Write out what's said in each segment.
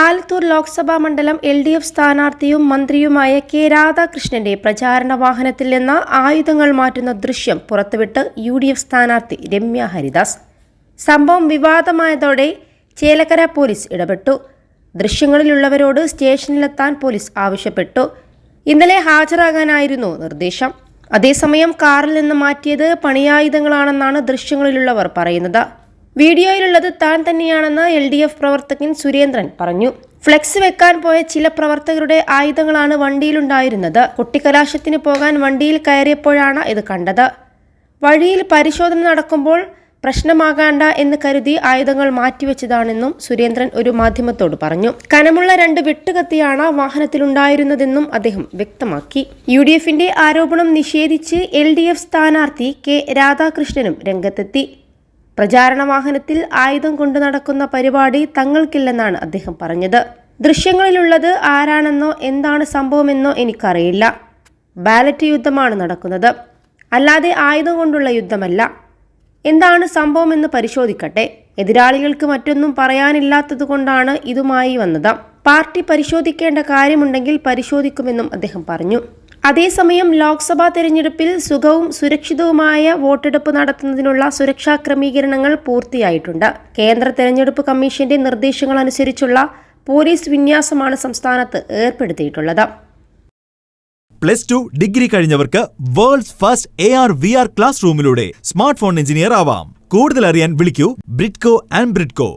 ആലത്തൂർ ലോക്സഭാ മണ്ഡലം L D F സ്ഥാനാർത്ഥിയും മന്ത്രിയുമായ കെ രാധാകൃഷ്ണന്റെ പ്രചാരണ വാഹനത്തിൽ നിന്ന് ആയുധങ്ങൾ മാറ്റുന്ന ദൃശ്യം പുറത്തുവിട്ട് യു ഡി എഫ് സ്ഥാനാർത്ഥി രമ്യ ഹരിദാസ്. സംഭവം വിവാദമായതോടെ ചേലക്കര പോലീസ് ഇടപെട്ടു. ദൃശ്യങ്ങളിലുള്ളവരോട് സ്റ്റേഷനിലെത്താൻ പോലീസ് ആവശ്യപ്പെട്ടു. ഇന്നലെ ഹാജരാകാനായിരുന്നു നിർദ്ദേശം. അതേസമയം കാറിൽ നിന്ന് മാറ്റിയത് പണിയായുധങ്ങളാണെന്നാണ് ദൃശ്യങ്ങളിലുള്ളവർ പറയുന്നത്. വീഡിയോയിലുള്ളത് താൻ തന്നെയാണെന്ന് എൽ ഡി എഫ് പ്രവർത്തകൻ സുരേന്ദ്രൻ പറഞ്ഞു. ഫ്ലെക്സ് വെക്കാൻ പോയ ചില പ്രവർത്തകരുടെ ആയുധങ്ങളാണ് വണ്ടിയിലുണ്ടായിരുന്നത്. കുട്ടിക്കലാശത്തിന് പോകാൻ വണ്ടിയിൽ കയറിയപ്പോഴാണ് ഇത് കണ്ടത്. വഴിയിൽ പരിശോധന നടക്കുമ്പോൾ പ്രശ്നമാകാണ്ട എന്ന് കരുതി ആയുധങ്ങൾ മാറ്റിവെച്ചതാണെന്നും സുരേന്ദ്രൻ ഒരു മാധ്യമത്തോട് പറഞ്ഞു. കനമുള്ള രണ്ട് വെട്ടുകത്തിയാണ് വാഹനത്തിലുണ്ടായിരുന്നതെന്നും അദ്ദേഹം വ്യക്തമാക്കി. യു ഡി എഫിന്റെ ആരോപണം നിഷേധിച്ച് എൽ ഡി എഫ് സ്ഥാനാർത്ഥി കെ രാധാകൃഷ്ണനും രംഗത്തെത്തി. പ്രചാരണ വാഹനത്തിൽ ആയുധം കൊണ്ടു നടക്കുന്ന പരിപാടി തങ്ങൾക്കില്ലെന്നാണ് അദ്ദേഹം പറഞ്ഞത്. ദൃശ്യങ്ങളിലുള്ളത് ആരാണെന്നോ എന്താണ് സംഭവമെന്നോ എനിക്കറിയില്ല. ബാലറ്റ് യുദ്ധമാണ് നടക്കുന്നത്. അല്ലാതെ ആയുധം കൊണ്ടുള്ള യുദ്ധമല്ല. എന്താണ് സംഭവമെന്ന് പരിശോധിക്കട്ടെ. എതിരാളികൾക്ക് മറ്റൊന്നും പറയാനില്ലാത്തതുകൊണ്ടാണ് ഇതുമായി വന്നത്. പാർട്ടി പരിശോധിക്കേണ്ട കാര്യമുണ്ടെങ്കിൽ പരിശോധിക്കുമെന്നും അദ്ദേഹം പറഞ്ഞു. അതേസമയം ലോക്സഭാ തെരഞ്ഞെടുപ്പിൽ സുഖവും സുരക്ഷിതവുമായ വോട്ടെടുപ്പ് നടത്തുന്നതിനുള്ള സുരക്ഷാ ക്രമീകരണങ്ങൾ പൂർത്തിയായിട്ടുണ്ട്. കേന്ദ്ര തെരഞ്ഞെടുപ്പ് കമ്മീഷന്റെ നിർദ്ദേശങ്ങൾ അനുസരിച്ചുള്ള പോലീസ് വിന്യാസമാണ് സംസ്ഥാനത്ത് ഏർപ്പെടുത്തിയിട്ടുള്ളത്. Plus two degree കഴിഞ്ഞവർക്ക് world first A R V R class റൂമിലൂടെ smart phone engineer ആവാം. കൂടുതൽ അറിയാൻ വിളിക്കൂ ബ്രിഡ്കോ ആൻഡ് ബ്രിഡ്കോ.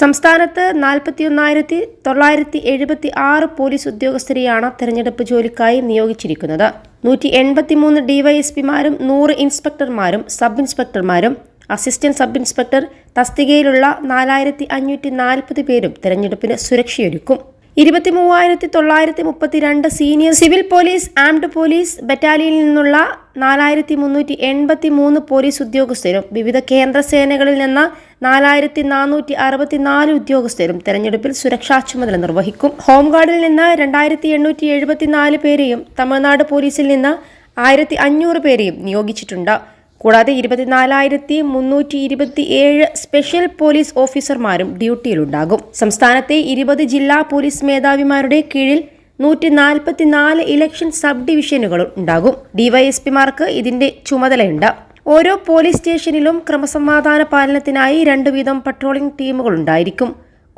സംസ്ഥാനത്ത് നാൽപ്പത്തിയൊന്നായിരത്തി തൊള്ളായിരത്തി എഴുപത്തി ആറ് പോലീസ് ഉദ്യോഗസ്ഥരെയാണ് തെരഞ്ഞെടുപ്പ് ജോലിക്കായി നിയോഗിച്ചിരിക്കുന്നത്. നൂറ്റി എൺപത്തിമൂന്ന് ഡിവൈഎസ്പിമാരും നൂറ് ഇൻസ്പെക്ടർമാരും സബ് ഇൻസ്പെക്ടർമാരും അസിസ്റ്റന്റ് സബ് ഇൻസ്പെക്ടർ തസ്തികയിലുള്ള നാലായിരത്തി അഞ്ഞൂറ്റി നാൽപ്പത് പേരും തെരഞ്ഞെടുപ്പിന് സുരക്ഷയൊരുക്കും. ഇരുപത്തി മൂവായിരത്തി തൊള്ളായിരത്തി മുപ്പത്തിരണ്ട് senior civil police armed police ബറ്റാലിയനിൽ നിന്നുള്ള നാലായിരത്തി മുന്നൂറ്റി എൺപത്തി മൂന്ന് പോലീസ് ഉദ്യോഗസ്ഥരും വിവിധ കേന്ദ്ര സേനകളിൽ നിന്ന് നാലായിരത്തി നാനൂറ്റി അറുപത്തിനാല് ഉദ്യോഗസ്ഥരും തെരഞ്ഞെടുപ്പിൽ സുരക്ഷാ ചുമതല നിർവഹിക്കും. ഹോംഗാർഡിൽ നിന്ന് രണ്ടായിരത്തി എണ്ണൂറ്റി എഴുപത്തിനാല് പേരെയും തമിഴ്നാട് പോലീസിൽ നിന്ന് ആയിരത്തി അഞ്ഞൂറ് പേരെയും നിയോഗിച്ചിട്ടുണ്ട്. കൂടാതെ ഇരുപത്തിനാലായിരത്തി മുന്നൂറ്റി ഇരുപത്തി ഏഴ് സ്പെഷ്യൽ പോലീസ് ഓഫീസർമാരും ഡ്യൂട്ടിയിലുണ്ടാകും. സംസ്ഥാനത്തെ ഇരുപത് ജില്ലാ പോലീസ് മേധാവിമാരുടെ കീഴിൽ നൂറ്റി നാൽപ്പത്തിനാല് ഇലക്ഷൻ സബ് ഡിവിഷനുകളും ഉണ്ടാകും. ഡിവൈഎസ്പിമാർക്ക് ഇതിന്റെ ചുമതലയുണ്ട്. ഓരോ പോലീസ് സ്റ്റേഷനിലും ക്രമസമാധാന പാലനത്തിനായി രണ്ടു വീതം പട്രോളിംഗ് ടീമുകൾ ഉണ്ടായിരിക്കും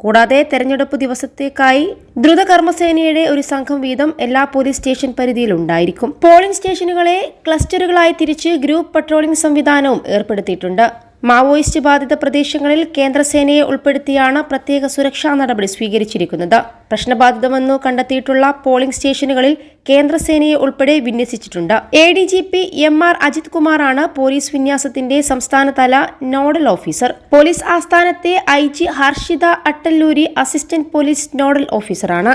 കൂടാതെ തെരഞ്ഞെടുപ്പ് ദിവസത്തേക്കായി ദ്രുത കർമ്മസേനയുടെ ഒരു സംഘം വീതം എല്ലാ പോലീസ് സ്റ്റേഷൻ പരിധിയിൽ ഉണ്ടായിരിക്കും. പോളിംഗ് സ്റ്റേഷനുകളെ ക്ലസ്റ്ററുകളായി തിരിച്ച് ഗ്രൂപ്പ് പട്രോളിംഗ് സംവിധാനവും ഏർപ്പെടുത്തിയിട്ടുണ്ട്. മാവോയിസ്റ്റ് ബാധിത പ്രദേശങ്ങളിൽ കേന്ദ്രസേനയെ ഉൾപ്പെടുത്തിയാണ് പ്രത്യേക സുരക്ഷാ നടപടി സ്വീകരിച്ചിരിക്കുന്നത്. പ്രശ്നബാധിതമെന്നു കണ്ടെത്തിയിട്ടുള്ള പോളിംഗ് സ്റ്റേഷനുകളിൽ കേന്ദ്രസേനയെ ഉൾപ്പെടെ വിന്യസിച്ചിട്ടുണ്ട്. A D G P M R Ajith കുമാറാണ് പോലീസ് വിന്യാസത്തിന്റെ സംസ്ഥാനതല nodal officer. Police ആസ്ഥാനത്തെ I G Harshitha Attaluri assistant police nodal ഓഫീസറാണ്.